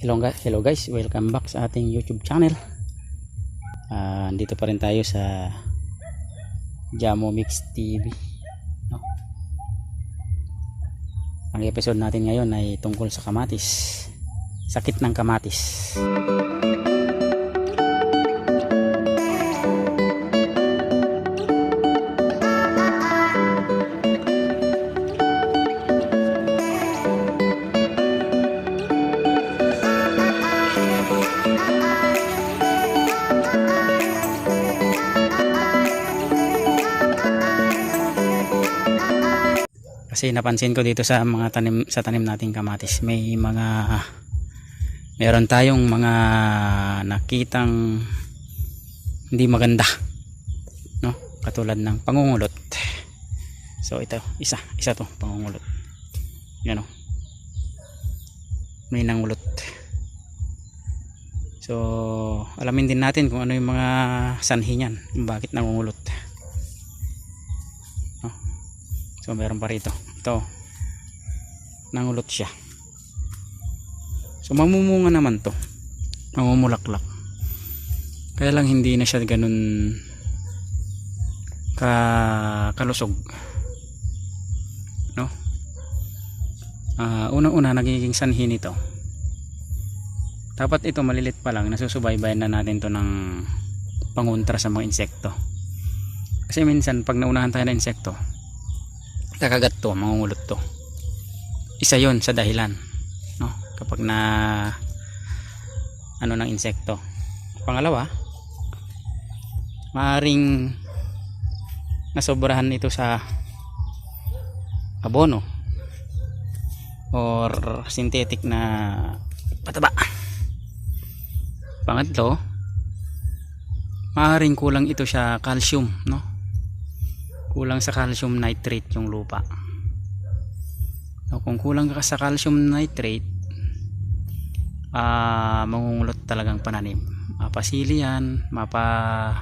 Hello, guys, welcome back sa ating YouTube channel. Ah, dito pa rin tayo sa Jamo Mix TV. No? Ang episode natin ngayon ay tungkol sa kamatis. Sakit ng kamatis. Kasi napansin ko dito sa mga tanim sa tanim nating kamatis, may mga meron tayong mga nakitang hindi maganda. No? Katulad ng pangungulot. So ito, isa, isa to, pangungulot. Yan o. May nangulot. So, alamin din natin kung ano yung mga sanhi niyan, bakit nangungulot. So meron pa rito. Ito. Nangulot siya. So mamumunga naman to. Mamumulaklak. Kaya lang hindi na siya ganun ka kalusog. No? Ah, unang-una nagiging sanhi nito. Dapat ito malilit pa lang, nasusubaybayan na natin to ng panguntra sa mga insekto. Kasi minsan pag naunahan tayo ng insekto, kakagat to, mangungulot to. Isa yon sa dahilan, no? Kapag na ano ng insekto. Pangalawa, maaring nasobrahan ito sa abono or synthetic na pataba. Pangatlo, maaring kulang ito sa calcium, no? Kulang sa calcium nitrate yung lupa. So, kung kulang ka sa calcium nitrate ah mangungulot talagang pananim. Mapasili yan mapa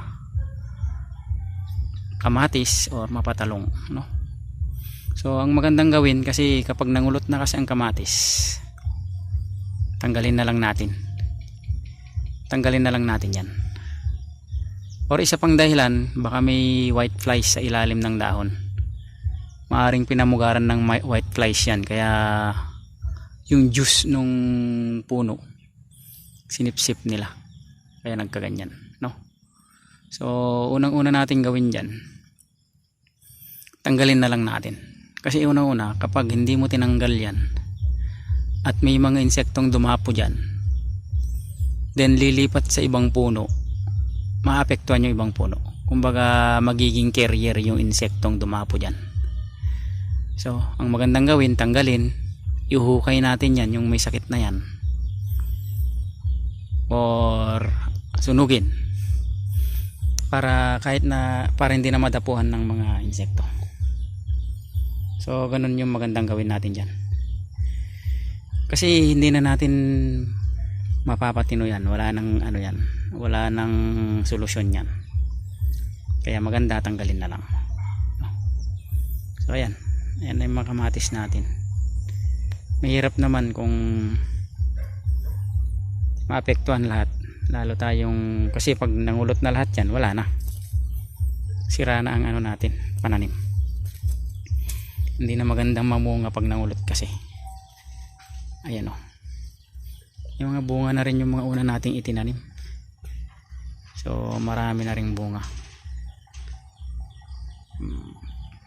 kamatis or mapatalong no? So ang magandang gawin kasi kapag nangulot na kasi ang kamatis tanggalin na lang natin. Tanggalin na lang natin yan Or isa pang dahilan, baka may white flies sa ilalim ng dahon. Maaring pinamugaran ng white flies yan. Kaya yung juice nung puno, sinipsip nila. Kaya nagkaganyan. No? So, unang-una natin gawin dyan, tanggalin na lang natin. Kasi una-una, kapag hindi mo tinanggal yan, at may mga insektong dumapo dyan, then lilipat sa ibang puno, maapektuhan yung ibang puno. Kumbaga magiging carrier yung insektong dumapo dyan. So, ang magandang gawin, tanggalin, ihuhukay natin yan, yung may sakit na yan. Or sunugin. Para kahit na, para hindi na madapuhan ng mga insekto. So, ganun yung magandang gawin natin dyan. Kasi hindi na natin mapapatino yan. Wala nang ano yan. Wala nang solusyon yan. Kaya maganda tanggalin na lang. So ayan. Ayan yung mga kamatis natin. Mahirap naman kung maapektuhan lahat. Lalo tayong kasi pag nangulot na lahat yan, wala na. Sira na ang ano natin, pananim. Hindi na magandang mamunga pag nangulot kasi. Ayan o. Oh yung mga bunga na rin yung mga una nating itinanim so marami na rin bunga. Hmm,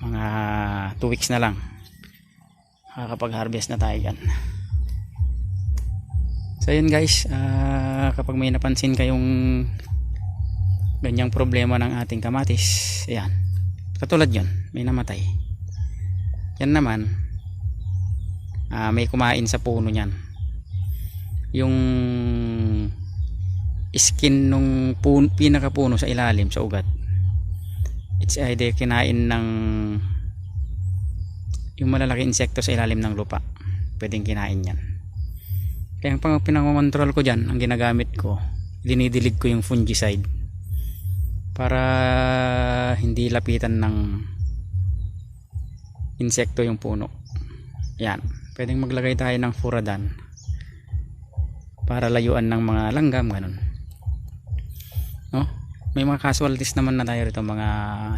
mga 2 weeks na lang. Makakapag harvest na tayo dyan. So yun guys ah, kapag may napansin kayong ganyang problema ng ating kamatis ayan. Katulad yun may namatay. Yan naman ah, may kumain sa puno nyan yung skin nung pun, pinakapuno sa ilalim sa ugat. It's either kinain ng yung malalaki insekto sa ilalim ng lupa. Pwedeng kinain yan. Kaya ang pang pinangontrol ko dyan ang ginagamit ko dinidilig ko yung fungicide para hindi lapitan ng insekto yung puno. Yan. Pwedeng maglagay tayo ng furadan para layuan ng mga langgam ganun no? May mga casualties naman na tayo rito mga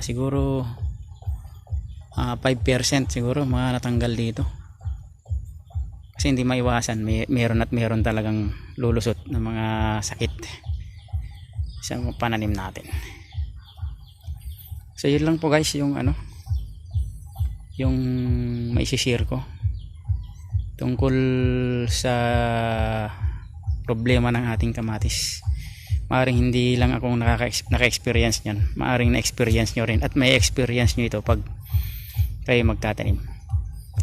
siguro ah, 5% siguro mga natanggal dito. Kasi hindi maiwasan may, meron at meron talagang lulusot ng mga sakit sa pananim natin. So yun lang po guys yung ano yung maisishare ko tungkol sa problema ng ating kamatis maaring hindi lang ako nakaka- naka-experience nyan maaring na-experience nyo rin at may experience nyo ito pag kayo magtatanim.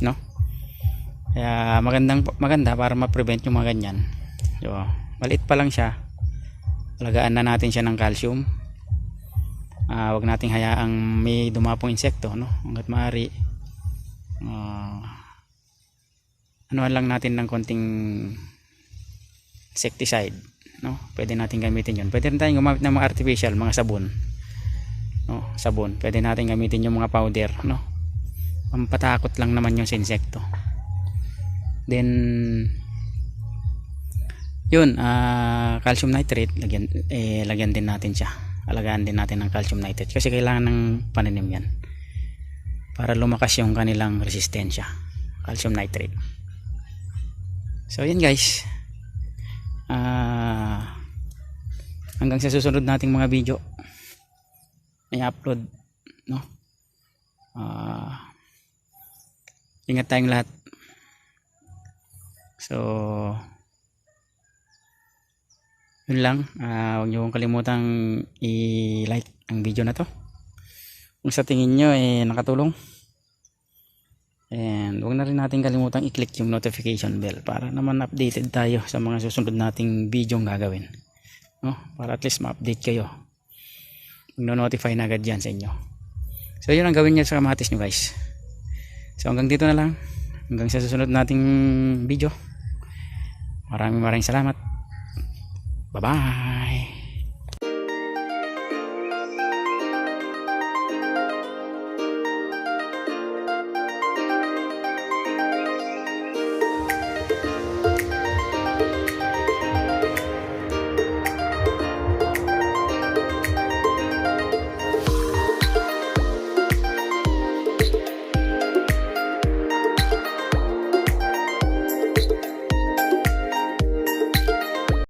No? Kaya magandang maganda para ma-prevent yung mga ganyan. So, maliit pa lang siya. Alagaan na natin siya ng calcium. Ah, wag nating hayaang may dumapong insekto no? Hangga't maaari ah, anuhan lang natin ng konting insecticide no? Pwede natin gamitin yun. Pwede rin tayong gumamit ng mga artificial mga sabon. No? Sabon. Pwede natin gamitin yung mga powder no? Pampatakot lang naman yung sa insekto. Then yun ah, calcium nitrate lagyan, eh, lagyan din natin siya. Alagaan din natin ng calcium nitrate kasi kailangan ng pananim yan para lumakas yung kanilang resistensya calcium nitrate. So yun guys. Ah hanggang sa susunod nating mga video may upload no? Ah ingat tayong lahat. So yun lang. Ah huwag niyo kong kalimutang i-like ang video na to. Kung sa tingin nyo eh nakatulong. And huwag na rin natin kalimutang i-click yung notification bell para naman updated tayo sa mga susunod nating video ang gagawin no? para at least ma-update kayo. Magno-notify na agad yan sa inyo. So yun ang gawin nyo sa kamatis nyo guys so hanggang dito na lang. Hanggang sa susunod nating video. Maraming maraming salamat. Bye bye